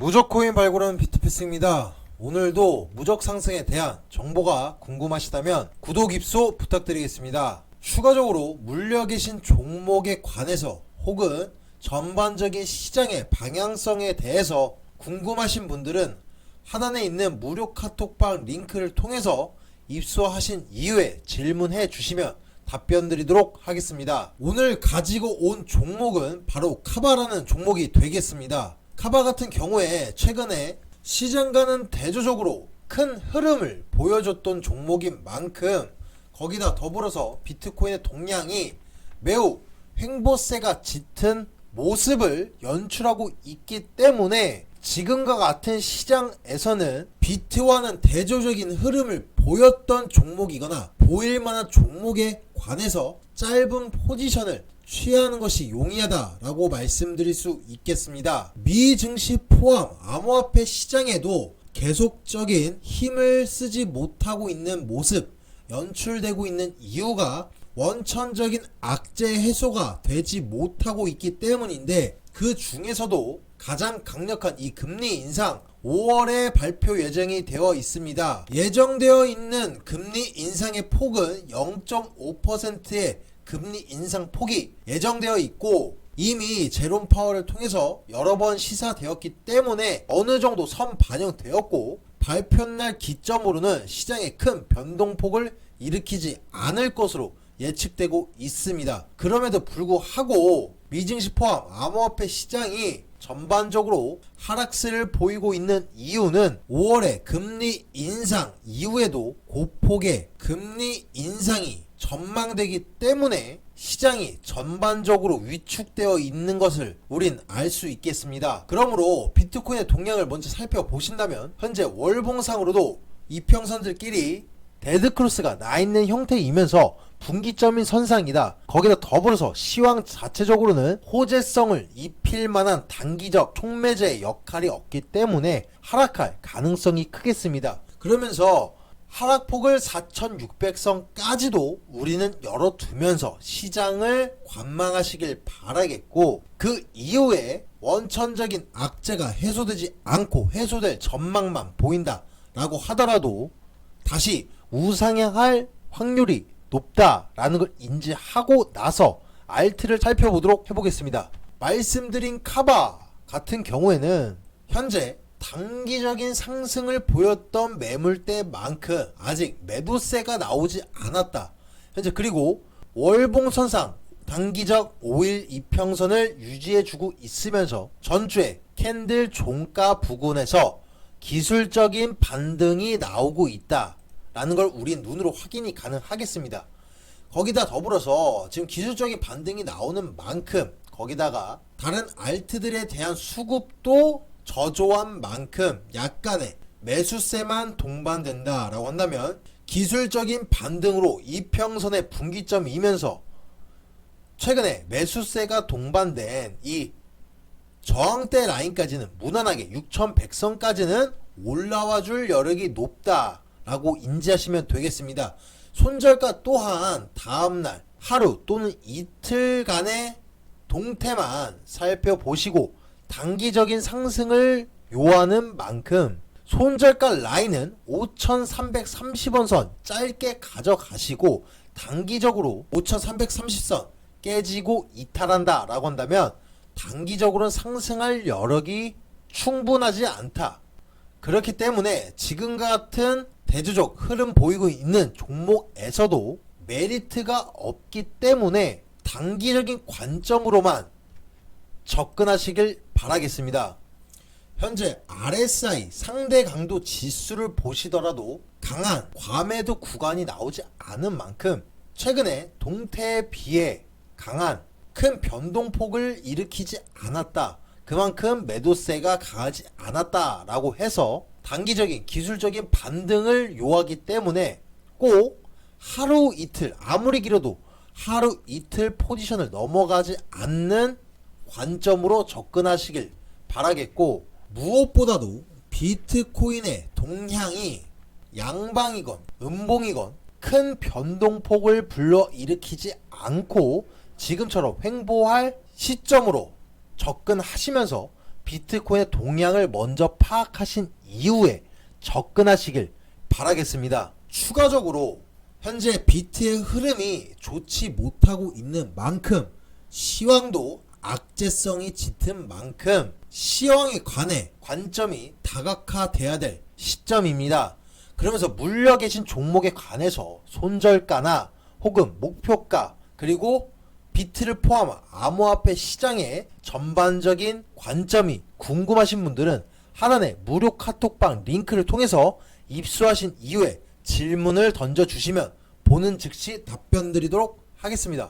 무적코인 발굴하는 비트피스입니다. 오늘도 무적 상승에 대한 정보가 궁금하시다면 구독 입소 부탁드리겠습니다. 추가적으로 물려 계신 종목에 관해서 혹은 전반적인 시장의 방향성에 대해서 궁금하신 분들은 하단에 있는 무료 카톡방 링크를 통해서 입소하신 이후에 질문해 주시면 답변 드리도록 하겠습니다. 오늘 가지고 온 종목은 바로 카바라는 종목이 되겠습니다. 카바 같은 경우에 최근에 시장과는 대조적으로 큰 흐름을 보여줬던 종목인 만큼 거기다 더불어서 비트코인의 동향이 매우 횡보세가 짙은 모습을 연출하고 있기 때문에 지금과 같은 시장에서는 비트와는 대조적인 흐름을 보였던 종목이거나 보일 만한 종목에 관해서 짧은 포지션을 취하는 것이 용이하다라고 말씀드릴 수 있겠습니다. 미 증시 포함 암호화폐 시장에도 계속적인 힘을 쓰지 못하고 있는 모습 연출되고 있는 이유가 원천적인 악재 해소가 되지 못하고 있기 때문인데 그 중에서도 가장 강력한 이 금리 인상 5월에 발표 예정이 되어 있습니다. 예정되어 있는 금리 인상의 폭은 0.5%의 금리 인상 폭이 예정되어 있고 이미 제롬 파월을 통해서 여러 번 시사되었기 때문에 어느 정도 선 반영되었고 발표 날 기점으로는 시장에 큰 변동폭을 일으키지 않을 것으로 예측되고 있습니다. 그럼에도 불구하고 미증시 포함 암호화폐 시장이 전반적으로 하락세를 보이고 있는 이유는 5월에 금리 인상 이후에도 고폭의 금리 인상이 전망되기 때문에 시장이 전반적으로 위축되어 있는 것을 우린 알 수 있겠습니다. 그러므로 비트코인의 동향을 먼저 살펴보신다면 현재 월봉상으로도 이평선들끼리 데드크로스가 나 있는 형태이면서 분기점인 선상이다. 거기다 더불어서 시황 자체적으로는 호재성을 입힐 만한 단기적 촉매제의 역할이 없기 때문에 하락할 가능성이 크겠습니다. 그러면서 하락폭을 4,600선까지도 우리는 열어두면서 시장을 관망하시길 바라겠고 그 이후에 원천적인 악재가 해소되지 않고 해소될 전망만 보인다 라고 하더라도 다시 우상향할 확률이 높다라는 걸 인지하고 나서 알트를 살펴보도록 해보겠습니다. 말씀드린 카바 같은 경우에는 현재 단기적인 상승을 보였던 매물대만큼 아직 매도세가 나오지 않았다. 현재 그리고 월봉선상 단기적 5일 이평선을 유지해주고 있으면서 전주에 캔들 종가 부근에서 기술적인 반등이 나오고 있다. 라는 걸 우리 눈으로 확인이 가능하겠습니다. 거기다 더불어서 지금 기술적인 반등이 나오는 만큼 거기다가 다른 알트들에 대한 수급도 저조한 만큼 약간의 매수세만 동반된다라고 한다면 기술적인 반등으로 이평선의 분기점이면서 최근에 매수세가 동반된 이 저항대 라인까지는 무난하게 6100선까지는 올라와 줄 여력이 높다 라고 인지하시면 되겠습니다. 손절가 또한 다음날 하루 또는 이틀간의 동태만 살펴보시고 단기적인 상승을 요하는 만큼 손절가 라인은 5330원 선 짧게 가져가시고 단기적으로 5330선 깨지고 이탈한다 라고 한다면 단기적으로는 상승할 여력이 충분하지 않다. 그렇기 때문에 지금 같은 대주적 흐름 보이고 있는 종목에서도 메리트가 없기 때문에 단기적인 관점으로만 접근하시길 바라겠습니다. 현재 RSI 상대 강도 지수를 보시더라도 강한 과매도 구간이 나오지 않은 만큼 최근에 동태에 비해 강한 큰 변동폭을 일으키지 않았다. 그만큼 매도세가 강하지 않았다라고 해서 단기적인 기술적인 반등을 요하기 때문에 꼭 하루 이틀 아무리 길어도 하루 이틀 포지션을 넘어가지 않는 관점으로 접근하시길 바라겠고 무엇보다도 비트코인의 동향이 양방이건 음봉이건 큰 변동폭을 불러일으키지 않고 지금처럼 횡보할 시점으로 접근하시면서 비트코인의 동향을 먼저 파악하신 이후에 접근하시길 바라겠습니다. 추가적으로 현재 비트의 흐름이 좋지 못하고 있는 만큼 시황도 악재성이 짙은 만큼 시황에 관해 관점이 다각화돼야 될 시점입니다. 그러면서 물려 계신 종목에 관해서 손절가나 혹은 목표가 그리고 비트를 포함한 암호화폐 시장의 전반적인 관점이 궁금하신 분들은 하단의 무료 카톡방 링크를 통해서 입수하신 이후에 질문을 던져주시면 보는 즉시 답변 드리도록 하겠습니다.